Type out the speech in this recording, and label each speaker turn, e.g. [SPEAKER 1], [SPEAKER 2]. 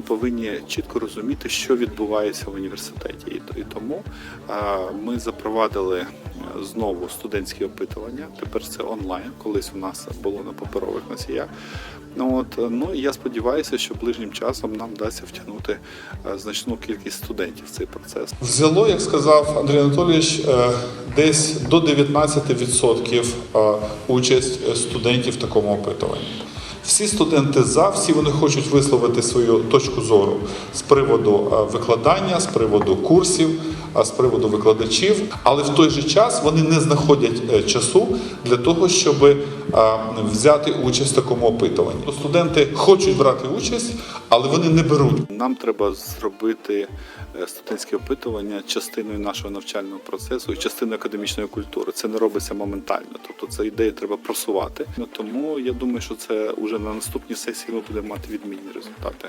[SPEAKER 1] повинні чітко розуміти, що відбувається в університеті. І, тому ми запровадили е, знову студентські опитування. Тепер це онлайн. Колись у нас було на паперових носіях. Ну от ну я сподіваюся, що ближнім часом нам вдасться втягнути е, значну кількість студентів в цей процес. Взяло, як сказав Андрій Анатолійович, е, десь до 19% е, участь студентів в такому опитуванні. Всі студенти за, всі вони хочуть висловити свою точку зору з приводу е, викладання, з приводу курсів, а з приводу викладачів, але в той же час вони не знаходять е, часу для того, щоб е, взяти участь в такому опитуванні. Студенти хочуть брати участь, але вони не беруть. Нам треба зробити е, студентське опитування частиною нашого навчального процесу і частиною академічної культури. Це не робиться моментально. Тобто це ідею треба просувати. Ну, Тому я думаю, що це вже на наступній сесії ми будемо мати відмінні результати.